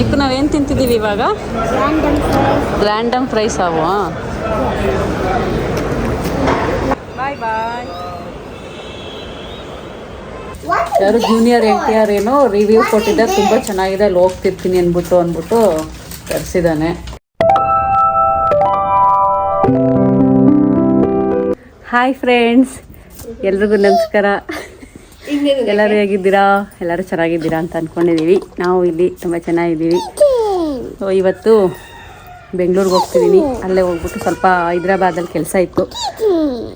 ಈಗ ನಾವೇನು ತಿಂತಿದ್ದೀವಿ ಇವಾಗ. ರ್ಯಾಂಡಮ್ ಫ್ರೈಸ್ ಅವು ಬಾಯ್ ಬಾಯ್ ಯಾರು ಜೂನಿಯರ್ ಎನ್ ಟಿ ಆರ್ ಏನೋ ರಿವ್ಯೂ ಕೊಟ್ಟಿದ್ದೆ ತುಂಬ ಚೆನ್ನಾಗಿದೆ ಅಲ್ಲಿ ಹೋಗ್ತಿರ್ತೀನಿ ಅಂದ್ಬಿಟ್ಟು ಅಂದ್ಬಿಟ್ಟು ತರಿಸಿದ್ದಾನೆ. ಹಾಯ್ ಫ್ರೆಂಡ್ಸ್ ಎಲ್ರಿಗೂ ನಮಸ್ಕಾರ. ಎಲ್ಲರೂ ಹೇಗಿದ್ದೀರಾ? ಎಲ್ಲರೂ ಚೆನ್ನಾಗಿದ್ದೀರಾ ಅಂತ ಅಂದ್ಕೊಂಡಿದ್ದೀವಿ ನಾವು ಇಲ್ಲಿ ತುಂಬ ಚೆನ್ನಾಗಿದ್ದೀವಿ. ಸೊ ಇವತ್ತು ಬೆಂಗಳೂರಿಗೆ ಹೋಗ್ತಿದ್ದೀನಿ ಅಲ್ಲೇ ಹೋಗ್ಬಿಟ್ಟು ಸ್ವಲ್ಪ ಹೈದ್ರಾಬಾದಲ್ಲಿ ಕೆಲಸ ಇತ್ತು.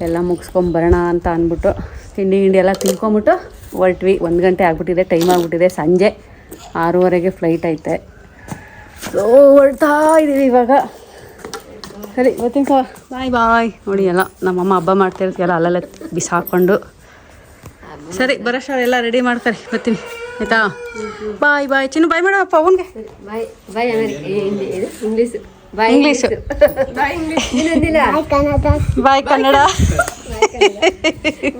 ಎಲ್ಲ ಮುಗಿಸ್ಕೊಂಬರೋಣ ಅಂತ ಅಂದ್ಬಿಟ್ಟು ತಿಂಡಿ ಗಿಂಡಿ ಎಲ್ಲ ತಿನ್ಕೊಂಬಿಟ್ಟು ಹೊರಟ್ವಿ. ಒಂದು ಗಂಟೆ ಆಗ್ಬಿಟ್ಟಿದೆ ಟೈಮ್ ಆಗ್ಬಿಟ್ಟಿದೆ. ಸಂಜೆ ಆರೂವರೆಗೆ ಫ್ಲೈಟ್ ಐತೆ. ಸೊ ಹೊರಡ್ತಾ ಇದ್ದೀವಿ ಇವಾಗ. ಸರಿ ಗೊತ್ತಿನ ಬಾಯ್ ಬಾಯ್. ನೋಡಿ ಎಲ್ಲ ನಮ್ಮಮ್ಮ ಹಬ್ಬ ಮಾಡ್ತಾ ಇರ್ತೀವಲ್ಲ ಅಲ್ಲೆಲ್ಲ ಬಿಸಾಕೊಂಡು ಸರಿ ಬರೋಷ್ಟು ಎಲ್ಲ ರೆಡಿ ಮಾಡ್ತಾರೆ ಬರ್ತೀನಿ. ಆಯ್ತಾ? ಬಾಯ್ ಬಾಯ್. ಚಿನ್ನು ಬಾಯ್ ಮಾಡೋ ಅಪ್ಪ bye bye America English. Bye English. Bye English. Bye Kannada.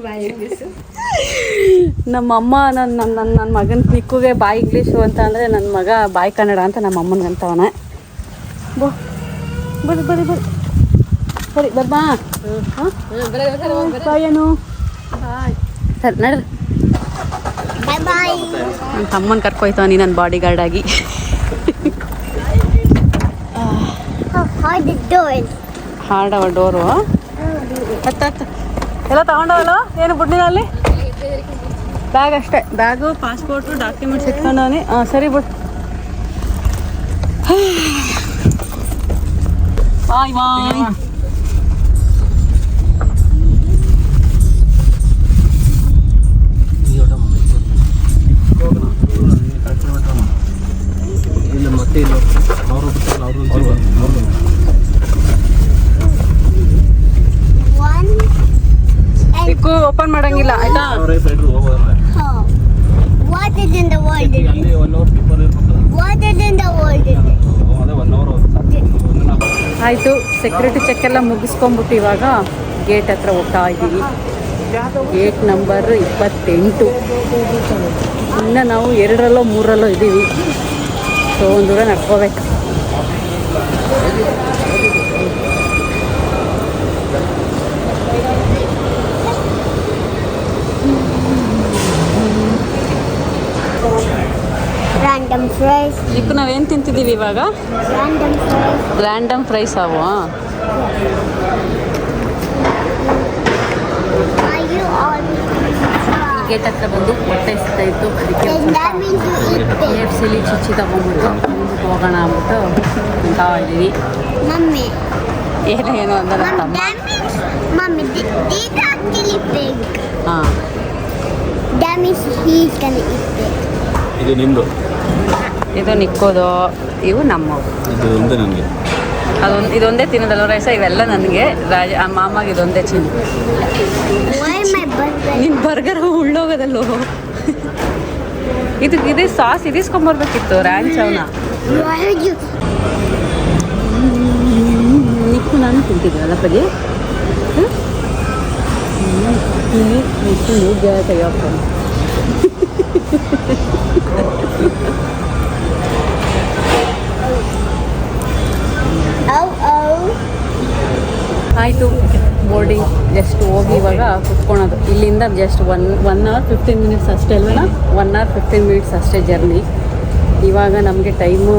Bye English. ನಮ್ಮಮ್ಮ ನನ್ನ ನನ್ನ ನನ್ನ ನನ್ನ ಮಗನ ಪಿಕ್ಕುಗೆ ಬಾಯ್ ಇಂಗ್ಲೀಷು ಅಂತ ಅಂದರೆ ನನ್ನ ಮಗ ಬಾಯ್ ಕನ್ನಡ ಅಂತ ನಮ್ಮ ಅಮ್ಮನಿಗೆ ಅಂತವನೆ. ಬೋ. ಬರಿ ಬರಿ ಬರಿ. ಸರಿ ಬರ್ಬಾ? ಬಾಯನು ಸರಿ, ನಡ್ರಿ. ನನ್ನ ತಮ್ಮನ ಕರ್ಕೊಯ್ತಾವನಿ ನನ್ನ ಬಾಡಿ ಗಾರ್ಡ್ ಆಗಿ. ಹಾರ್ಡವ ಡೋರು. ಎಲ್ಲ ತಗೊಂಡವಲ್ಲ? ಏನು ಬುಡ್ಡಿನಲ್ಲಿ ಬ್ಯಾಗ್ ಅಷ್ಟೇ. ಬ್ಯಾಗು ಪಾಸ್ಪೋರ್ಟು ಡಾಕ್ಯುಮೆಂಟ್ಸ್ ಇಟ್ಕೊಂಡವನಿ ಹಾಂ ಸರಿ ಬಿಡ್. ಬಾಯ್ ಬಾಯ್ ಇಲ್ಲ ಮತ್ತೆ ಇಲ್ಲ ಅವರು ಅವರು One and ಚಿಕ್ಕು ಓಪನ್ ಮಾಡಂಗಿಲ್ಲ ಆಯ್ತಾ ಅವರೇ ಬೆಡ್ರು ಅಲ್ಲಿ ಪೇಪರ್? ಅದೇ ಆಯಿತು ಸೆಕ್ಯೂರಿಟಿ ಚೆಕ್ ಎಲ್ಲ ಮುಗಿಸ್ಕೊಂಬಿಟ್ಟು ಇವಾಗ ಗೇಟ್ ಹತ್ರ ಹೋಗ್ತಾ ಇದ್ದೀವಿ ಗೇಟ್ ನಂಬರ್ ಇಪ್ಪತ್ತೆಂಟು. ಇನ್ನು ನಾವು ಎರಡರಲ್ಲೋ ಮೂರರಲ್ಲೋ ಇದ್ದೀವಿ ಸೊ ಒಂದು ದೂರ ನಡ್ಕೋಬೇಕು Random fries. ಈಗ ನಾವೇನು ತಿಂತಿದ್ದೀವಿ ಇವಾಗ Random fries. ರ್ಯಾಂಡಮ್ ಫ್ರೈಸ್ ಅವು Are you all? ಗೇಟ್ ಹತ್ರ ಬಂದು ಹೊಟ್ಟೆ ಸಿಗ್ತಾ ಇತ್ತು. ಅದಕ್ಕೆ ಕೆ ಎಫ್ ಸಿಲಿ ಚುಚ್ಚಿ ತಗೊಂಡ್ಬಿಟ್ಟು ಹೋಗೋಣ ಅಂದ್ಬಿಟ್ಟು ತಗೊಂಡಿದ್ವಿ ಮಮ್ಮಿ. ಏನೇನು ಅಂದ್ರೆ ಏನು ತಮ್ಮ. ಹಾಂ. ಇದು ನಿಮ್ಮದು ಇದು ನಿಕ್ಕೋದು ಇವು ನಮ್ಮವು ಇದು ಒಂದೇ ನನಗೆ. ಅದೊಂದು ಇದೊಂದೇ ತಿನ್ನೋದಲ್ಲ ರೈಸ? ಇವೆಲ್ಲ ನನಗೆ. ರಾಜ ಆ ಮಾಮಾಗೆ ಇದೊಂದೇ ಚಿನ್ನ? ನಿನ್ನ ಬರ್ಗರ್ ಉಳ್ಳೋಗೋದಲ್ಲೋ? ಇದು ಇದು ಸಾಸ್ ಇದಿಸ್ಕೊಂಬರ್ಬೇಕಿತ್ತು ರ್ಯಾಂಚ್ ಅವನ. ನಿಕ್ಕು ನಾನು ತಿಂತಿದ್ವಲ್ಲ ಪದಿ ನಿಕ್ಕು Oh oh. ಆಯಿತು. ಬೋರ್ಡಿಂಗ್ ಜಸ್ಟ್ ಹೋಗಿ ಇವಾಗ ಕುತ್ಕೊಳೋದು. ಇಲ್ಲಿಂದ just one one hour fifteen minutes ಅಷ್ಟೇ ಅಲ್ವಲ್ಲ ಒನ್ ಅವರ್ ಫಿಫ್ಟೀನ್ ಮಿನಿಟ್ಸ್ ಅಷ್ಟೇ ಜರ್ನಿ ಇವಾಗ ನಮಗೆ ಟೈಮು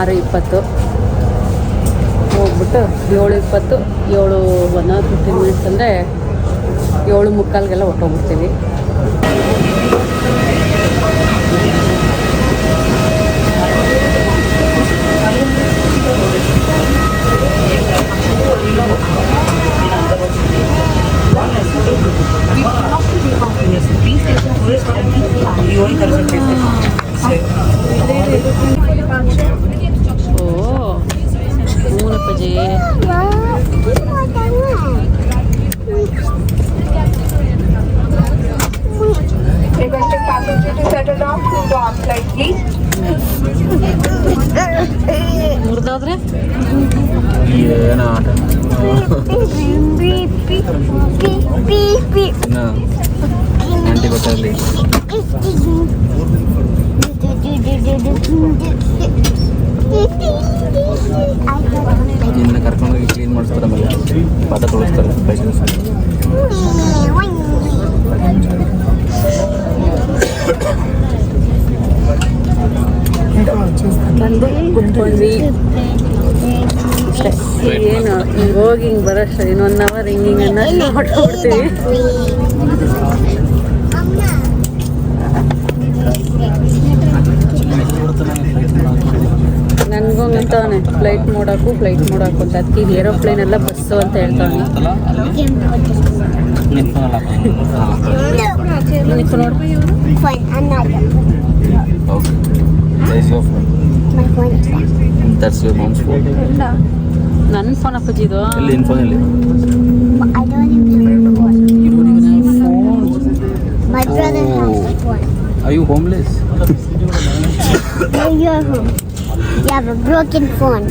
ಆರು ಇಪ್ಪತ್ತು. ಹೋಗ್ಬಿಟ್ಟು ಏಳು ಇಪ್ಪತ್ತು, ಏಳು ಒನ್ ಅವರ್ ಫಿಫ್ಟೀನ್ ಮಿನಿಟ್ಸ್ ಅಂದರೆ ಏಳು ಮುಕ್ಕಾಲ್ಗೆಲ್ಲ ಹೊಟ್ಟೋಗ್ಬಿಡ್ತೀವಿ Iya, ada otra? Iya, no ada. Pi pi pi pi pi. No. Nanti. Ini kartu lagi clean mode sudah mulai. Pada tulis terus baik. Wing. ಕುತ್ಕೊಂಡ್ವಿ. ಏನು ಹಿಂಗೆ ಹೋಗಿ ಹಿಂಗೆ ಬರೋಷ್ಟು ಇನ್ನೊಂದು ಅವರ್ ಹಿಂಗೆ ಹಿಂಗೆ ಅನ್ನೋ ಹೊಟ್ಕೊಬಿಡ್ತೀವಿ ನನಗೊಂಗಂತವನೆ ಫ್ಲೈಟ್ ನೋಡೋಕ್ಕೂ ಫ್ಲೈಟ್ ನೋಡೋಕ್ಕೂ ಅಂತ. ಅದಕ್ಕೆ ಈಗ ಏರೋಪ್ಲೇನ್ ಎಲ್ಲ ಬಸ್ಸು ಅಂತ ಹೇಳ್ತಾವನೆ ನಿಕ್ಕು ನೋಡು Fine, another. My phone is back. That's your mom's phone ನನ್ನ ಫೋನ್ ಅಪ್ಪಾಜಿ ಇದು ಎಲ್ಲಿ ಇನ್ ಫೋನ್ ಎಲ್ಲಿ But I don't even have a phone. My brother has a phone. I you homeless No, you're home. You have a broken phone.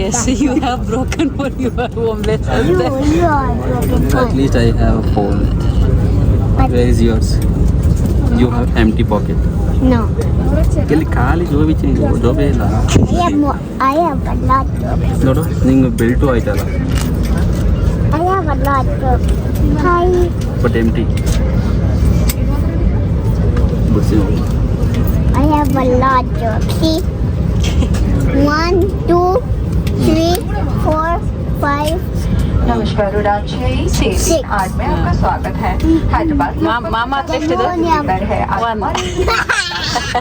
Yes you have broken phone you are homeless You, you are a broken At phone. least I have a phone. But Where is yours? You have empty pocket. no. ಇಲ್ಲಿ ಖಾಲಿ ಜೋಬಿ change ಜೋಬೆ ಇಲ್ಲ I have more. I have a lot of. ನೋಡು ನಿಂಗೆ belt ಆಯ್ತಲ್ಲ I have a lot of. Hi. But empty ಬಿಡಿಸಿ I have a lot of. See? One, two, three, four, five. नमस्कार उड़ान छह Six. से आज में आपका स्वागत है हैदराबाद ಮಾಮ ಮಾಮ ಎಷ್ಟು पर है One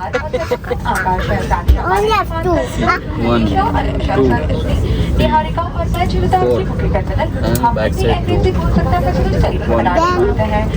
left, two. One, two, four. Back side two. One, two. Then,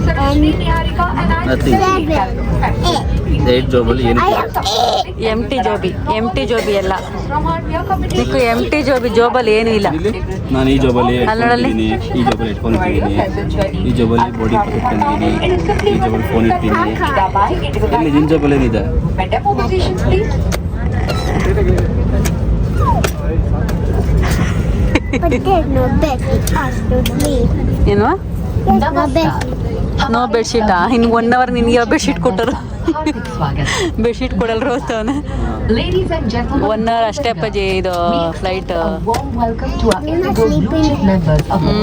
I Nothing. Seven. Eight ಜಾಬಲ್ಲಿ I ಏನಿಟ್ಟಿದ್ಯಾ have eight. M T ಜೋಬಿ M T ಜೋಬಿ ಎಲ್ಲ from our dear committee. ನಿಕ್ಕು M T ಜೋಬಿ ಜೋಬಲ್ಲಿ ಏನೂ ಇಲ್ಲ ಇಲ್ಲಿ ನಾನು ಈ ಜಾಬಲ್ಲಿ ಅಲ್ಲಿ ನೋಡಲ್ಲಿ. ಇಟ್ಕೊಂಡಿದ್ದೀನಿ ಈ ಜಾಬಲ್ಲಿ ಇಟ್ಕೊಂಡಿದ್ದೀನಿ ಈ ಜಾಬಲ್ಲಿ ಬಾಡಿ ಇಟ್ಕೊಂಡಿದ್ದೀನಿ ಈ ಜಾಬಲ್ಲಿ ಫೋನ್ ಇಟ್ಟಿದ್ದೀನಿ ಇಲ್ಲಿ ನಿನ್ನ ಜಾಬಲ್ಲಿ ಏನಿದೆ Madam, position please. But there's no bed for us to sleep. ಏನು There's no bed. ನೋ ಬೆಡ್ಶೀಟಾ ಇನ್ನು ಒನ್ ಅವರ್ ನಿನಗೆ ಬೆಡ್ಶೀಟ್ ಕೊಟ್ಟರು हार्दिक स्वागत bedsheet ಕೊಡಲ್ರು ಹೋಗ್ತಾವನ Ladies and gentlemen, one hour ಅಷ್ಟೇ ಅಪ್ಪಾಜಿ ಇದು flight a warm welcome to our You're not Indigo Blue sleeping. Chip members of ಹ್ಞೂ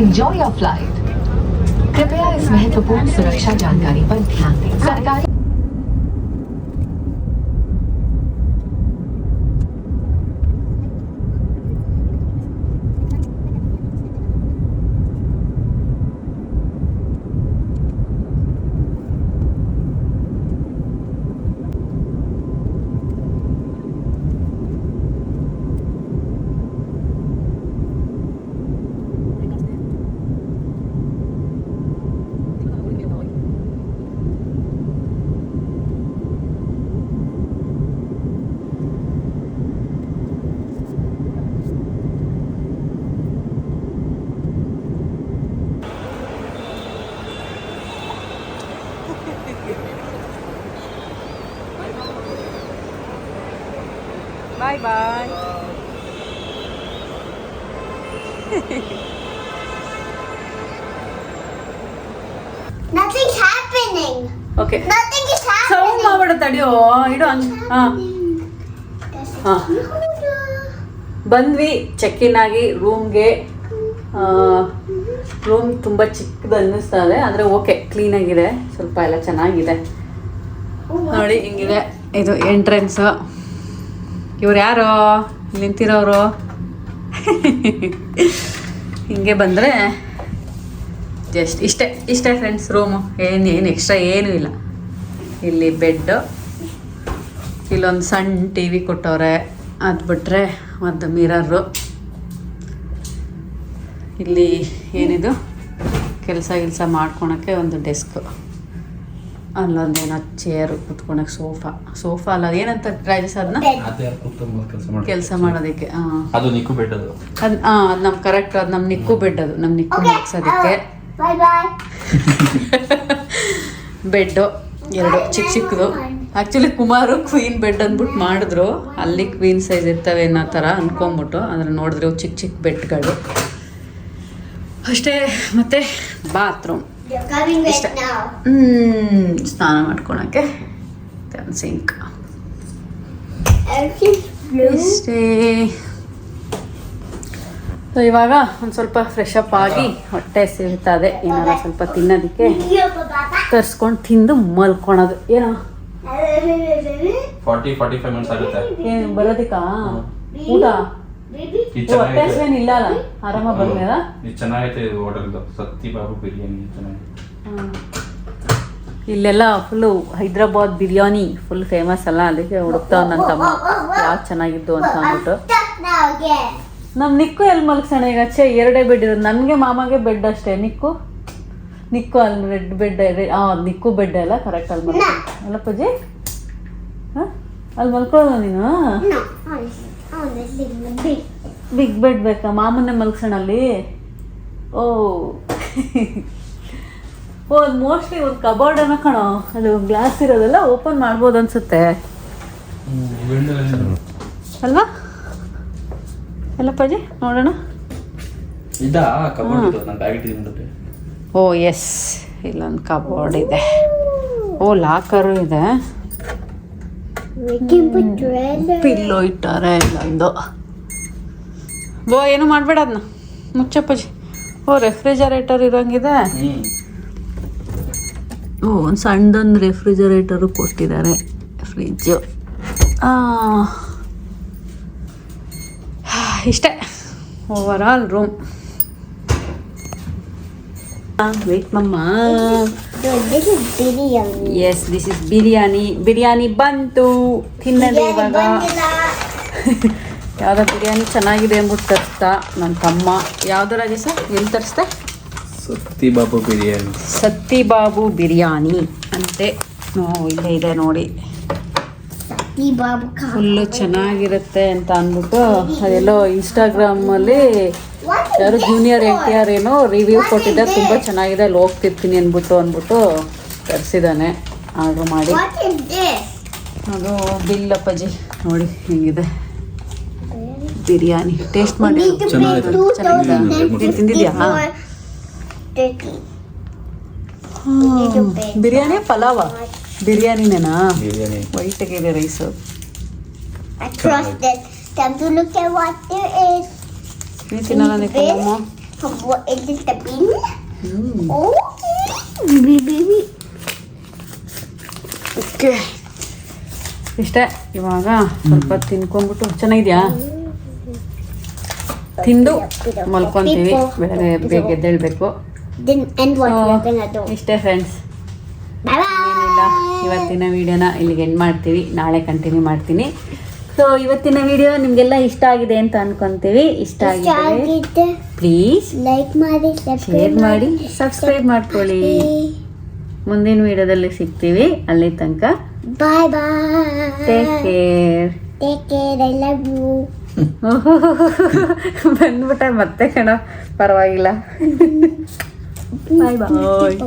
Enjoy your flight. कृपया इस महत्वपूर्ण सुरक्षा जानकारी पर ध्यान दें सरकारी ಓಕೆ ಸೌಂಡ್. ಮಾಡ್ಬೇಡ ತಡಿಯೋ ಇಡು ಹಾಂ ಹಾಂ ಬಂದ್ವಿ ಚೆಕ್ ಇನ್ ಆಗಿ ರೂಮ್ಗೆ ರೂಮ್ ತುಂಬ ಚಿಕ್ಕದು ಅನ್ನಿಸ್ತಾ ಇದೆ ಆದರೆ ಓಕೆ ಕ್ಲೀನಾಗಿದೆ ಸ್ವಲ್ಪ ಎಲ್ಲ ಚೆನ್ನಾಗಿದೆ. ನೋಡಿ ಹಿಂಗಿದೆ ಇದು ಎಂಟ್ರೆನ್ಸು ಇವ್ರು ಯಾರು? ನಿಂತಿರೋರು? ಹಿಂಗೆ ಬಂದರೆ ಜಸ್ಟ್ ಇಷ್ಟೇ ಇಷ್ಟೇ ಫ್ರೆಂಡ್ಸ್ ರೂಮು ಏನು ಏನು ಎಕ್ಸ್ಟ್ರಾ ಏನೂ ಇಲ್ಲ. ಇಲ್ಲಿ ಬೆಡ್ಡು ಇಲ್ಲೊಂದು ಸಣ್ಣ ಟಿ ವಿ ಕೊಟ್ಟವ್ರೆ ಅದು ಬಿಟ್ಟರೆ ಒಂದು ಮಿರರು ಇಲ್ಲಿ ಏನಿದು? ಕೆಲಸ ಗಿಲ್ಸ ಮಾಡ್ಕೊಳಕ್ಕೆ ಒಂದು ಡೆಸ್ಕ್ ಅಲ್ಲೊಂದೇನೋ ಚೇರು ಕುತ್ಕೊಳಕ್ಕೆ ಸೋಫಾ ಸೋಫಾ ಅಲ್ಲ ಏನಂತ ರಾಜೇಶ್ ಅದನ್ನ. ಕೆಲಸ ಮಾಡೋದಕ್ಕೆ ಹಾಂ ಅದು ನಿಕ್ಕು ಬೆಡ್ಡದು ಅದು. ಹಾಂ ಅದು ನಮ್ಮ ಕರೆಕ್ಟ್ ಅದು ನಮ್ಮ ನಿಕ್ಕು ಬೆಡ್ ಅದು. ನಮ್ಮ ನಿಕ್ಕು ಮಾಡ್ಸೋದಕ್ಕೆ ಮಗ್ಸೋದಕ್ಕೆ Bye ಬಾಯ್ ಬೆಡ್ಡು ಎರಡು ಚಿಕ್ಕ ಚಿಕ್ಕದು. ಆ್ಯಕ್ಚುಲಿ ಕುಮಾರು ಕ್ವೀನ್ ಬೆಡ್ ಅಂದ್ಬಿಟ್ಟು ಮಾಡಿದ್ರು. ಅಲ್ಲಿ ಕ್ವೀನ್ ಸೈಜ್ ಇರ್ತವೆ ಅನ್ನೋ ಥರ ಅಂದ್ಕೊಂಬಿಟ್ಟು ಅಂದರೆ ನೋಡಿದ್ರೆ ಚಿಕ್ಕ ಚಿಕ್ಕ ಬೆಡ್ಗಳು. ಅಷ್ಟೇ ಮತ್ತು ಬಾತ್ರೂಮ್. ಹ್ಮ್, ಸ್ನಾನ ಮಾಡ್ಕೊಳಕ್ಕೆ. ಸಿಂಕ್. ಇಷ್ಟೇ. ಸೊ ಇವಾಗ ಒಂದು ಸ್ವಲ್ಪ ಫ್ರೆಶ್ ಅಪ್ ಆಗಿ ಹೊಟ್ಟೆ ಸೇರ್ತಾ ಇದೆ ಏನಾರ ಸ್ವಲ್ಪ ತಿನ್ನೋದಕ್ಕೆ ತರ್ಸ್ಕೊಂಡು ತಿಂದು ಮಲ್ಕೊಳದು. ಏನೋ? ಏನು ಬರೋದಕ್ಕಾ? ಊಟ? ಹೊಟ್ಟೆ ಇಲ್ಲ ಅಲ್ಲ? ಆರಾಮ ಬಂದ್ಮೇಲ? ಇದು ಚೆನ್ನಾಗೈತೆ ಇದು ಹೋಟೆಲ್ದು. ಸತ್ತಿ ಬಾಬು ಬಿರಿಯಾನಿ ಚೆನ್ನಾಗಿದೆ ಇಲ್ಲೆಲ್ಲ full Hyderabad biryani full famous ಅಲ್ಲ. ಅದಕ್ಕೆ ಹುಡುಕ್ತಾವ್ ನನ್ನ ತಮ್ಮ. ಯಾವ್ದು ಚೆನ್ನಾಗಿದ್ದು ಅಂತ ಅಂದ್ಬಿಟ್ಟು. Stuck now again. ನಮ್ ನಿಕ್ಕು ಎಲ್ಲಿ ಮಲಗ್ಸೋಣ? ಈಗ ಅಚ್ಚೆ ಎರಡೇ ಬೆಡ್ ಇರೋದು. ನನಗೆ ಮಾಮಗೆ ಬೆಡ್ ಅಷ್ಟೇ. ನಿಕ್ಕು? ನಿಕ್ಕು ಅಲ್ಲಿ ರೆಡ್ ಬೆಡ್ ಹಾಂ ನಿಕ್ಕು ಬೆಡ್ ಅಲ್ಲ ಕರೆಕ್ಟ್ ಅಲ್ಲಿ ಮಲ್ಕೊ ಅಲ್ಲ ಪೂಜೆ? ಹಾಂ? ಅಲ್ಲಿ ಮಲ್ಕೊಳ್ಳೋಣ ನೀನು? ಬಿಗ್ ಬೆಡ್ ಬೇಕಾ? ಮಾಮನ್ನೇ ಮಲ್ಗ್ಸೋಣ ಅಲ್ಲಿ? ಓ. ಓ ಅದು ಮೋಸ್ಟ್ಲಿ ಒಂದು ಕಬೋರ್ಡ್ ಅನ್ನೋ ಕಣೋ. ಅದು ಗ್ಲಾಸ್ ಇರೋದೆಲ್ಲ ಓಪನ್ ಮಾಡ್ಬೋದು ಅನ್ಸುತ್ತೆ. ಅಲ್ವಾ? ಎಲ್ಲ ಪೂಜೆ? ನೋಡೋಣ. ಇದಾ? ಕಬೋರ್ಡ್ ಇದು. ನಾನು ಬ್ಯಾಗ್ ಇಟ್ಟಿದ್ದೀನಿ ಓ ಎಸ್ ಇಲ್ಲೊಂದು ಕಬೋರ್ಡ್ ಇದೆ. ಓ ಲಾಕರು ಇದೆ. ಪಿಲ್ಲೋ ಇಟ್ಟಾರೆ ಇಲ್ಲೊಂದು ಬೋ ಏನು ಮಾಡಬೇಡ ಅದನ್ನ ಮುಚ್ಚಪ್ಪಜಿ ಓ ರೆಫ್ರಿಜರೇಟರ್ ಇರೋಂಗಿದೆ. ಓ ಒಂದು ಸಣ್ಣದೊಂದು ರೆಫ್ರಿಜರೇಟರು ಕೊಟ್ಟಿದ್ದಾರೆ. ಫ್ರಿಜ್ಜು ಇಷ್ಟೇ. ಓವರ್ ಆಲ್ ರೂಮ್ ವೇಟ್ ಮಮ್ಮ. Yes this is biryani biryani ಬಂತು. ತಿನ್ನದೆ ಇವಾಗ. ಯಾವುದೋ ಬಿರಿಯಾನಿ ಚೆನ್ನಾಗಿದೆ ಅಂದ್ಬಿಟ್ಟು ತರಿಸ್ತಾ ನನ್ನ ತಮ್ಮ. ಯಾವ್ದು ಸರ್? ಎಲ್ಲಿ ತರಿಸ್ದೆ? ಸತ್ತಿ ಬಾಬು ಬಿರಿಯಾನಿ. ಸತ್ತಿ ಬಾಬು ಬಿರಿಯಾನಿ. ಅಂತೆ. ನೋ ಇಲ್ಲೇ ಇದೆ ನೋಡಿ. ಫುಲ್ಲು ಚೆನ್ನಾಗಿರುತ್ತೆ ಅಂತ ಅಂದ್ಬಿಟ್ಟು ಅದೆಲ್ಲೋ ಇನ್ಸ್ಟಾಗ್ರಾಮಲ್ಲಿ ಯಾರು ಜೂನಿಯರ್ ಎನ್ ಟಿ ಆರ್ ಏನೋ ರಿವ್ಯೂ ಕೊಟ್ಟಿದ್ದೆ ತುಂಬ ಚೆನ್ನಾಗಿದೆ ಅಲ್ಲಿ ಹೋಗ್ತಿರ್ತೀನಿ ಅಂದ್ಬಿಟ್ಟು ಅಂದ್ಬಿಟ್ಟು ತರಿಸಿದ್ದಾನೆ ಆರ್ಡ್ರ್ ಮಾಡಿ? ಅದು ಬಿಲ್ ಅಪ್ಪಾಜಿ ನೋಡಿ ಹೆಂಗಿದೆ. ಬಿರಿಯಾನಿ ಟೇಸ್ಟ್ ಮಾಡಿ. ಚೆನ್ನಾಗಿದೆ. ತಿಂದಿದ್ಯಾ? Biryani pulao. Biryani biryani. White gary rice across ten to look at what okay B ಬಿಬಿ ಓಕೆ ಇಷ್ಟ ಈಗ ಸ್ವಲ್ಪ ತಿನ್ಕೊಂಬಿಟ್ಟು ಬಿಟ್ಟು ತಿಂದು ಮುಲ್ಕೋಂತೀವಿ. ಬೇರೆ ಬೇಗ ಎದ್ದೇಳ್ಬೇಕು. Then end what you bye bye. ಇವತ್ತಿನ ವಿಡಿಯೋನ ಇಲ್ಲಿಗೆ ಎಂಡ್ ಮಾಡ್ತೀವಿ. ನಾಳೆ ಕಂಟಿನ್ಯೂ ಮಾಡ್ತೀನಿ. ಸೊ ಇವತ್ತಿನ ವಿಡಿಯೋ ನಿಮಗೆಲ್ಲ ಇಷ್ಟ ಆಗಿದೆ ಅಂತ ಅನ್ಕೊಂತೀವಿ. ಇಷ್ಟ ಆಗಿದೆ ಪ್ಲೀಸ್ ಲೈಕ್ ಮಾಡಿ ಶೇರ್ ಮಾಡಿ ಸಬ್ಸ್ಕ್ರೈಬ್ ಮಾಡ್ಕೊಳ್ಳಿ. ಮುಂದಿನ ವಿಡಿಯೋದಲ್ಲಿ ಸಿಗ್ತೀವಿ ಅಲ್ಲಿ ತನಕ. Bye bye take care take care I love you ಬಂದ್ಬಿಟ್ಟೆ ಮತ್ತೆ ಕಣ ಪರವಾಗಿಲ್ಲ. ಬಾಯ್ ಬಾಯ್